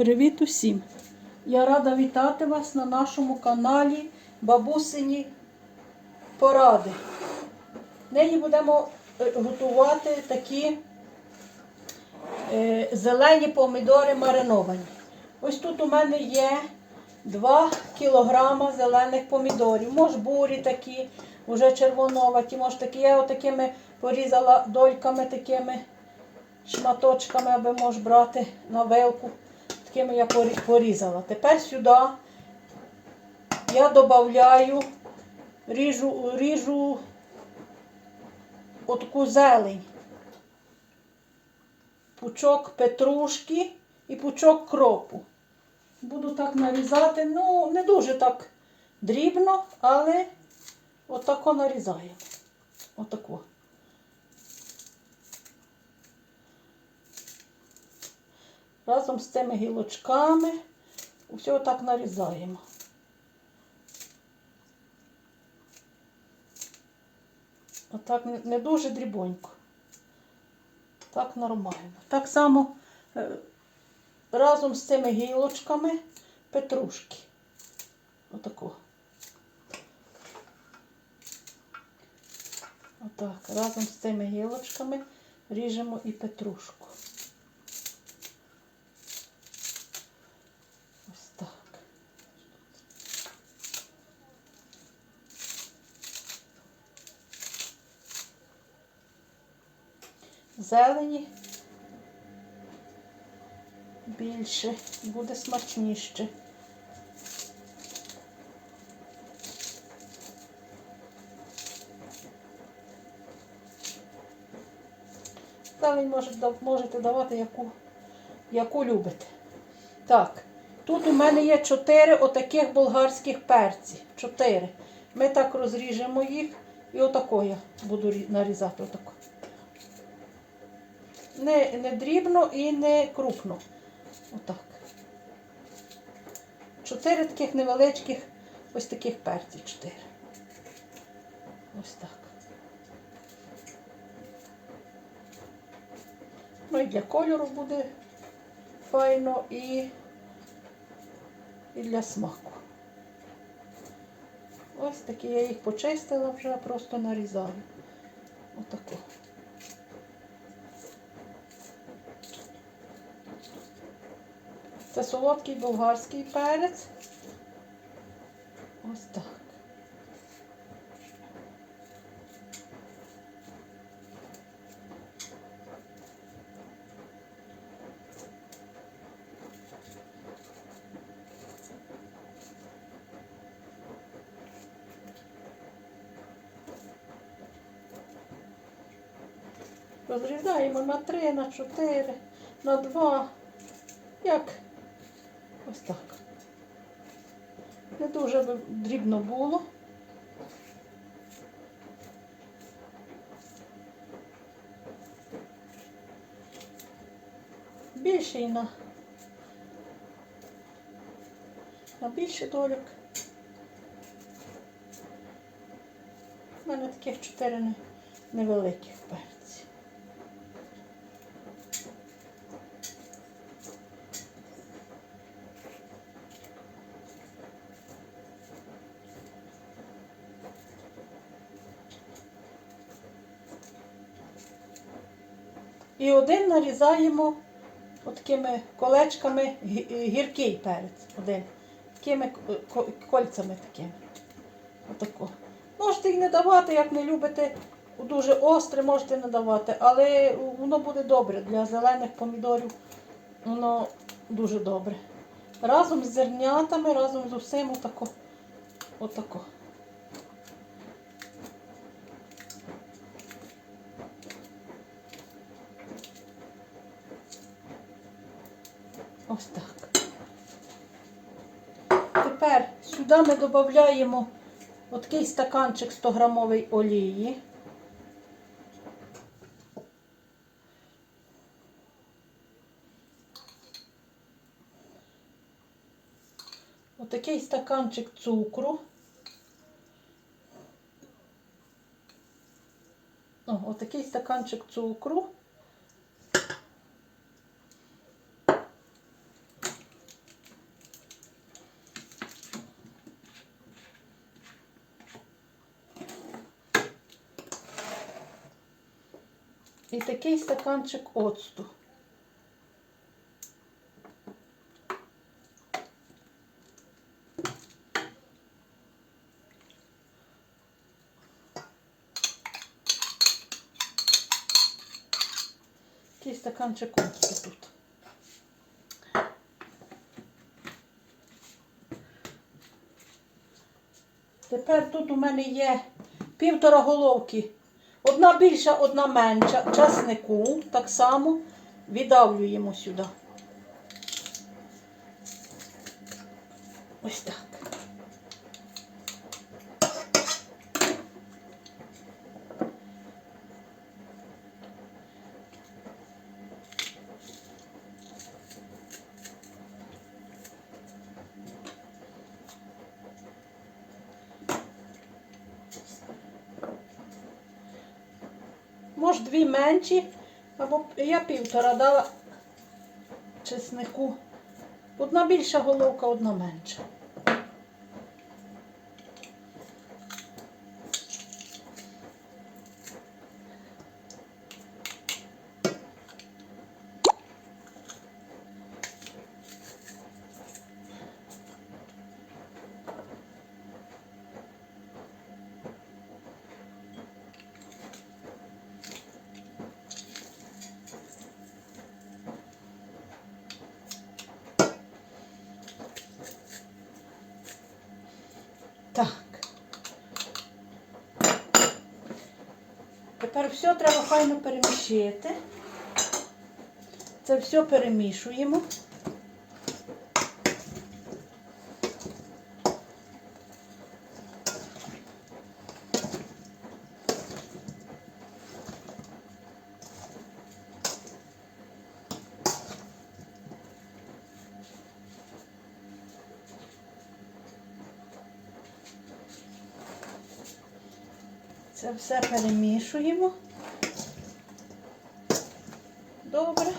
Привіт усім! Я рада вітати вас на нашому каналі Бабусині Поради. Нині будемо е, готувати такі е, зелені помідори мариновані. Ось тут у мене є 2 кілограма зелених помідорів. Може бурі такі, вже червоноваті, може такі. Я отакими порізала дольками такими шматочками, аби мож брати на вилку. Такими я порізала. Тепер сюди я додаю, ріжу, ріжу отаку зелень. Пучок петрушки і пучок кропу. Буду так нарізати, ну, не дуже так дрібно, але отако нарізаємо. Отако. Разом з цими гілочками все так нарізаємо. Отак не- дуже дрібонько. Так нормально. Так само е, разом з цими гілочками петрушки. Отако. Отак. Разом з цими гілочками ріжемо і петрушку. Ось так. Зелені більше, буде смачніше. Зелень може, можете давати, яку, яку любите. Так, тут у мене є чотири отаких болгарських перці. Чотири. Ми так розріжемо їх і отако я буду нарізати. Отако. Не, не дрібно і не крупно. Отак. Чотири таких невеличких, ось таких перців. Чотири. Ось так. Ну і для кольору буде файно і, і для смаку. Ось такі я їх почистила вже, просто нарізаю. Отако. Це солодкий болгарський перець. Ось так. Розрізаємо на три, на чотири, на два. Як ось так. Не дрібно було. Більше і на, на більше доляк. У мене таких чотири невеликих перців. І один нарізаємо такими колечками гіркий перець. Один. Такими кольцями такими. Отако. Можете і не давати, як не любите. Дуже остре можете не давати, але воно буде добре для зелених помідорів. Воно дуже добре. Разом з зернятами, разом з усім отако. Отако. Ось так. Тепер сюди ми додаємо такий стаканчик 100 грамової олії. Отакий стаканчик цукру. О, отакий стаканчик цукру. Такий стаканчик оцту. Такий стаканчик оцту тут. Тепер тут у мене є півтора головки. Одна більша, одна менша. Часнику так само віддавлюємо сюди. Ось так. Може, дві менші, або я півтора дала чеснику. Одна більша головка, одна менша. Все треба файно перемішити. Це все перемішуємо. Це все перемішуємо. Добре.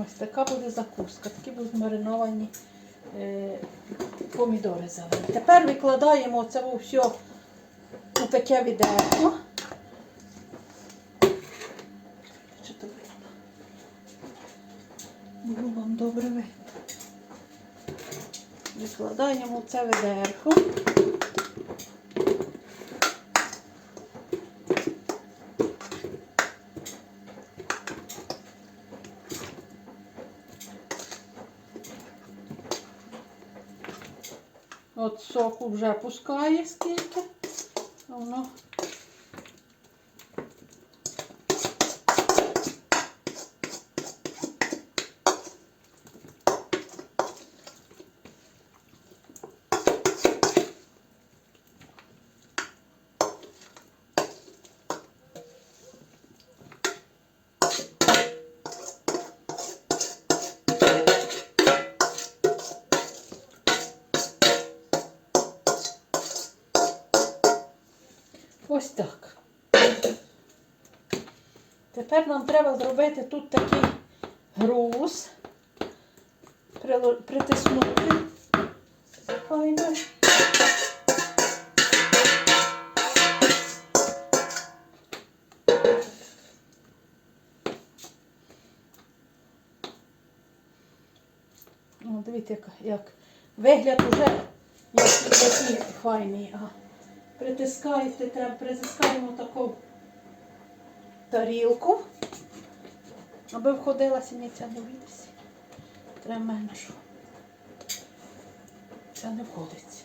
Ось така буде закуска, такі будуть мариновані е, помідори зелені. Тепер викладаємо це все у таке відерко. Чи то видно? Було вам добре видно. Викладаємо це відерко. От соку вже пускає скільки. Воно Тепер нам треба зробити тут такий груз, притиснути. Файно. О, дивіться, як, як вигляд уже такий файний. Притискаєте, треба притискаємо таку тарілку, аби входила сіниця не. Треба мене. Це не входить.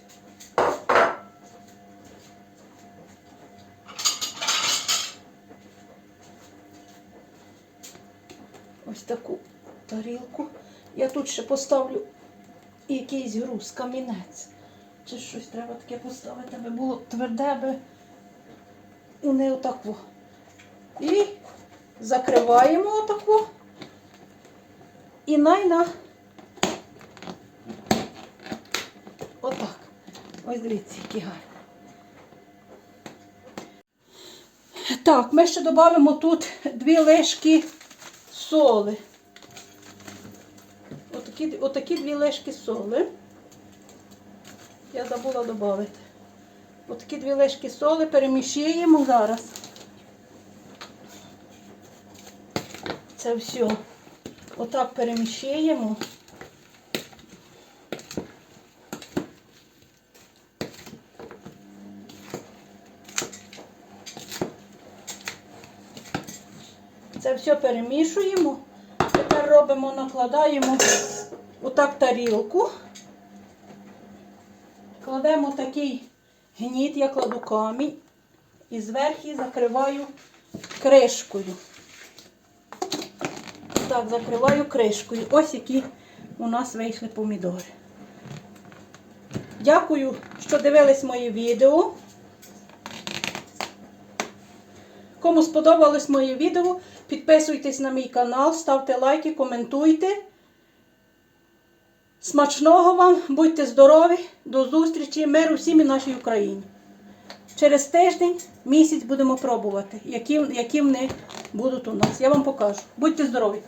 Ось таку тарілку. Я тут ще поставлю якийсь груз, камінець, Чи щось треба таке поставити, аби було тверде, аби не отаку. І закриваємо отаку. І найна. Отак. Ось дивіться, які гарні. Так, ми ще додамо тут дві лишки соли. Отакі, отакі дві лишки соли. Я забула додати. Отакі дві лишки соли перемішуємо зараз. Це все. Отак перемішуємо. Це все перемішуємо. Тепер робимо, накладаємо отак тарілку. Кладемо такий гніт, я кладу камінь і зверху закриваю кришкою. Так, закриваю кришкою. Ось які у нас вийшли помідори. Дякую, що дивились моє відео. Кому сподобалось моє відео, підписуйтесь на мій канал, ставте лайки, коментуйте. Смачного вам, будьте здорові, до зустрічі, миру всім і нашій Україні. Через тиждень, місяць будемо пробувати, які, які вони будуть у нас. Я вам покажу. Будьте здорові!